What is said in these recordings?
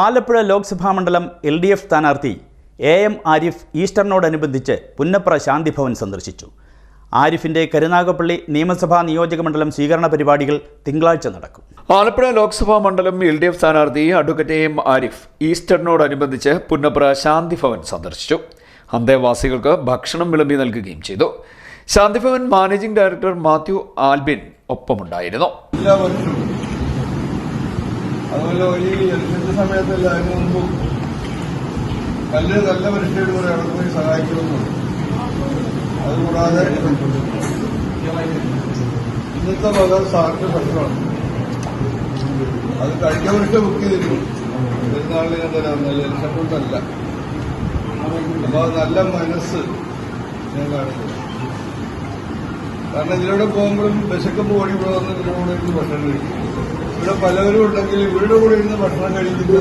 ആലപ്പുഴ ലോക്സഭാ മണ്ഡലം L D F സ്ഥാനാർത്ഥി A M Arif ഈസ്റ്ററിനോടനുബന്ധിച്ച് പുന്നപ്ര ശാന്തിഭവൻ സന്ദർശിച്ചു. ആരിഫിന്റെ കരുനാഗപ്പള്ളി നിയമസഭാ നിയോജകമണ്ഡലം സ്വീകരണ പരിപാടികൾ തിങ്കളാഴ്ച നടക്കും. ആലപ്പുഴ ലോക്സഭാ മണ്ഡലം എൽ ഡി എഫ് സ്ഥാനാർത്ഥി അഡ്വക്കേറ്റ് എം ആരിഫ് ഈസ്റ്ററിനോടനുബന്ധിച്ച് പുന്നപ്ര ശാന്തിഭവൻ സന്ദർശിച്ചു. അന്തേവാസികൾക്ക് ഭക്ഷണം വിളമ്പി നൽകുകയും ചെയ്തു. ശാന്തിഭവൻ മാനേജിംഗ് ഡയറക്ടർ മാത്യു ആൽബിൻ ഒപ്പമുണ്ടായിരുന്നു. അതുപോലെ ഈ ഇലക്ഷന്റെ സമയത്തല്ല അതിന് മുമ്പും നല്ല നല്ല മനുഷ്യരോട് കൂടെ അവിടെ പോയി സഹായിക്കണമെന്നു. അതുകൂടാതെ ഇന്നത്തെ വക സാറിന്റെ ഭക്ഷണമാണ്. അത് കഴിഞ്ഞ വർഷം ബുക്ക് ചെയ്തിരുന്നു പെരുന്നാളിന് ഞാൻ തരാമെന്നല്ല ഇലക്ഷൻ കൊണ്ടല്ല അപ്പൊ നല്ല മനസ്സ് ഞാൻ കാണുന്നു കാരണം ഇതിലൂടെ പോകുമ്പോഴും വിശക്കുമ്പോൾ ഓടി ഇവിടെ വന്ന് ഇവരുടെ കൂടെ ഭക്ഷണം കഴിക്കും. ഇവിടെ പലവരും ഉണ്ടെങ്കിൽ ഇവരുടെ കൂടെ ഇരുന്ന് ഭക്ഷണം കഴിക്കുന്ന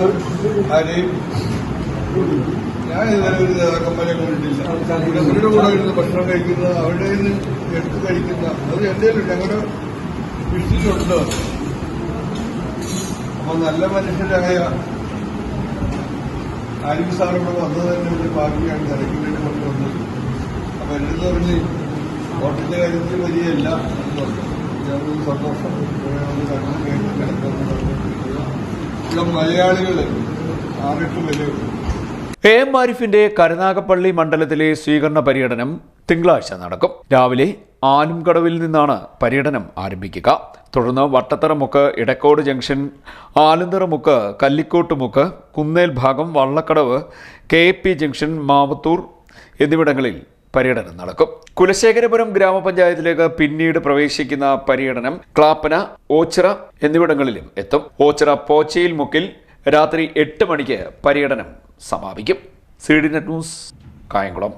ആരെയും ഞാൻ ഇതുവരെ ഒരു നേതാക്കന്മാരെ കണ്ടിട്ടില്ല. ഇവരുടെ കൂടെ ഇരുന്ന് ഭക്ഷണം കഴിക്കുന്ന അവരുടെ നിന്ന് എടുത്ത് കഴിക്കുന്ന അത് എന്റെ ഞങ്ങളുടെ വിഷ്ടിച്ചുണ്ട് അപ്പൊ നല്ല മനുഷ്യരായ ആരിഫ് സാറിവിടെ വന്നത് തന്നെ ഒരു ഭാഗ്യമാണ്. തിരക്കി വേണ്ടി കൊണ്ടുവന്നത് അപ്പൊ എന്നു പറഞ്ഞ് വോട്ടിന്റെ കാര്യത്തിൽ വലിയല്ല എന്ന് പറഞ്ഞു വിലയുണ്ട് എ എം ആരിഫിന്റെ കരുനാഗപ്പള്ളി മണ്ഡലത്തിലെ സ്വീകരണ പര്യടനം തിങ്കളാഴ്ച നടക്കും. രാവിലെ ആലുംകടവിൽ നിന്നാണ് പര്യടനം ആരംഭിക്കുക. തുടർന്ന് വട്ടത്തറമുക്ക് ഇടക്കോട് ജംഗ്ഷൻ ആലന്തറമുക്ക് കല്ലിക്കോട്ടുമുക്ക് കുന്നേൽ ഭാഗം വള്ളക്കടവ് കെ ജംഗ്ഷൻ മാവത്തൂർ എന്നിവിടങ്ങളിൽ പര്യടനം നടക്കും. കുലശേഖരപുരം ഗ്രാമപഞ്ചായത്തിലേക്ക് പിന്നീട് പ്രവേശിക്കുന്ന പര്യടനം ക്ലാപ്പന ഓച്ചിറ എന്നിവിടങ്ങളിലും എത്തും. ഓച്ചിറ പോച്ചയിൽ മുക്കിൽ രാത്രി എട്ട് മണിക്ക് പര്യടനം സമാപിക്കും. C D net news Kayamkulam.